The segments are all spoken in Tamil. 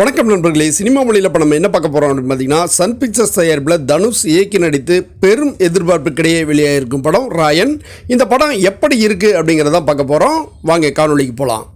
வணக்கம் நண்பர்களே சினிமா மொழியில் இப்போ நம்ம என்ன பார்க்க போகிறோம் அப்படின்னு பார்த்தீங்கன்னா சன் பிக்சர்ஸ் தயாரிப்பில் தனுஷ் இயக்கி நடித்து பெரும் எதிர்பார்ப்புக்கிடையே வெளியாகிருக்கும் படம் ராயன். இந்த படம் எப்படி இருக்குது அப்படிங்கிறத பார்க்க போகிறோம் வாங்க காணொளிக்கு போகலாம்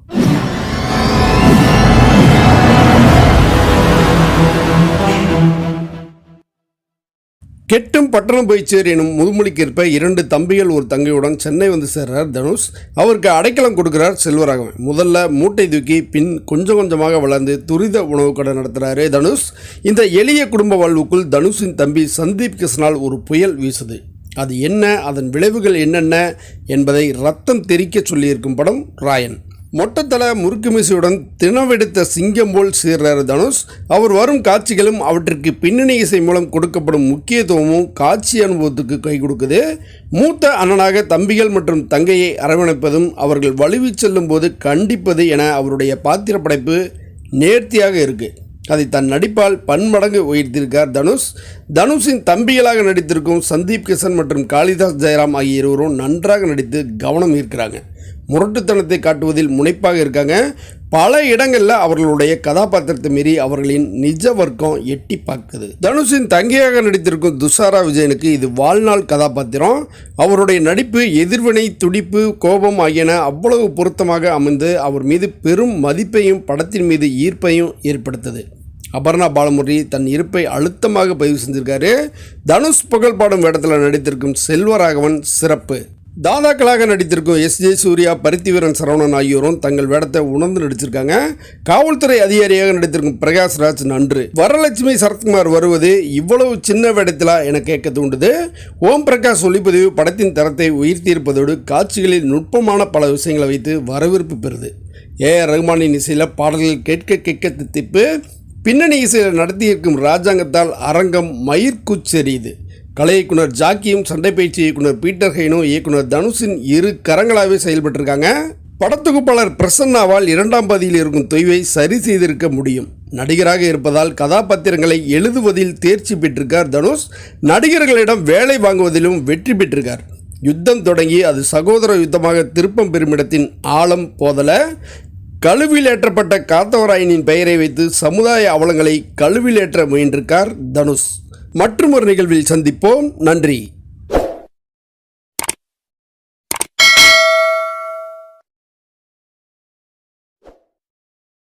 கெட்டும் பட்டணம் போய் சேர் எனும் முதுமொழிக்கேற்ப இரண்டு தம்பிகள் ஒரு தங்கையுடன் சென்னை வந்து சேர்றார் தனுஷ். அவருக்கு அடைக்கலம் கொடுக்கிறார் செல்வராகவன். முதல்ல மூட்டை தூக்கி பின் கொஞ்சம் கொஞ்சமாக வளர்ந்து துரித உணவு கடை நடத்துகிறாரு தனுஷ். இந்த எளிய குடும்ப வாழ்வுக்குள் தனுஷின் தம்பி சந்தீப் கிருஷ்ணால் ஒரு புயல் வீசுது. அது என்ன? அதன் விளைவுகள் என்னென்ன? என்பதை ரத்தம் தெரிக்க சொல்லியிருக்கும் படம் ராயன். மொட்டத்தலை முறுக்கு மீசையுடன் தினவெடுத்த சிங்கம் போல் சீர்றார் தனுஷ். அவர் வரும் காட்சிகளும் அவற்றிற்கு பின்னணி இசை மூலம் கொடுக்கப்படும் முக்கியத்துவமும் காட்சி அனுபவத்துக்கு கை கொடுக்குது. மூத்த அண்ணனாக தம்பிகள் மற்றும் தங்கையை அரவணைப்பதும் அவர்கள் வலுவி செல்லும் போது கண்டிப்பது என அவருடைய பாத்திர படைப்பு நேர்த்தியாக இருக்குது அதை தன் நடிப்பால் பன்மடங்கு உயர்த்தியிருக்கார் தனுஷ். தனுஷின் தம்பிகளாக நடித்திருக்கும் சந்தீப் கிஷன் மற்றும் காளிதாஸ் ஜெயராம் ஆகிய இருவரும் நன்றாக நடித்து கவனம் ஈர்க்கிறாங்க. முரட்டுத்தனத்தை காட்டுவதில் முனைப்பாக இருக்காங்க. பல இடங்களில் அவர்களுடைய கதாபாத்திரத்தை மீறி அவர்களின் நிஜ வர்க்கம் எட்டி பார்க்குது. தனுஷின் தங்கையாக நடித்திருக்கும் துஷாரா விஜயனுக்கு இது வாழ்நாள் கதாபாத்திரம். அவருடைய நடிப்பு எதிர்வினை துடிப்பு கோபம் ஆகியன அவ்வளவு பொருத்தமாக அமைந்து அவர் மீது பெரும் மதிப்பையும் படத்தின் மீது ஈர்ப்பையும் ஏற்படுத்தது. அபர்ணா பாலமுரளி தன் இருப்பை அழுத்தமாக பதிவு செஞ்சிருக்காரு. தனுஷ் புகழ் பாடும் வேடத்தில் நடித்திருக்கும் செல்வராகவன் சிறப்பு. தாதாக்களாக நடித்திருக்கும் எஸ் ஜே சூர்யா பருத்திவீரன் சரவணன் ஆகியோரும் தங்கள் வேடத்தை உணர்ந்து நடிச்சிருக்காங்க. காவல்துறை அதிகாரியாக நடித்திருக்கும் பிரகாஷ் ராஜ் நன்று. வரலட்சுமி சரத்குமார் வருவது இவ்வளவு சின்ன வேடத்திலா என கேட்க தூண்டுது. ஓம் பிரகாஷ் ஒளிப்பதிவு படத்தின் தரத்தை உயர்த்தியிருப்பதோடு காட்சிகளில் நுட்பமான பல விஷயங்களை வைத்து வரவேற்பு பெறுது. ஏ ஆர் ரஹ்மானின் இசையில் பாடல்கள் கேட்க கேட்க தித்திப்பு. பின்னணி இசையில் நடத்தியிருக்கும் ராஜாங்கத்தால் அரங்கம் மயிர்குச்செறியுது. கலை இயக்குனர் ஜாக்கியும் சண்டை பயிற்சி இயக்குனர் பீட்டர் ஹைனும் இயக்குனர் தனுஷின் இரு கரங்களாகவே செயல்பட்டிருக்காங்க. படத்தொகுப்பாளர் பிரசன்னாவால் இரண்டாம் பதியில் இருக்கும் தொய்வை சரி செய்திருக்க முடியும். நடிகராக இருப்பதால் கதாபாத்திரங்களை எழுதுவதில் தேர்ச்சி பெற்றிருக்கார் தனுஷ். நடிகர்களிடம் வேலை வாங்குவதிலும் வெற்றி பெற்றிருக்கார். யுத்தம் தொடங்கி அது சகோதர யுத்தமாக திருப்பம் பெருமிடத்தின் ஆழம் போதல கழுவில் ஏற்றப்பட்ட காத்தவராயனின் பெயரை வைத்து சமுதாய அவலங்களை கழுவில் ஏற்ற முயன்றிருக்கார் தனுஷ். மற்றும் ஒரு நிகழ்வில் சந்திப்போம். நன்றி.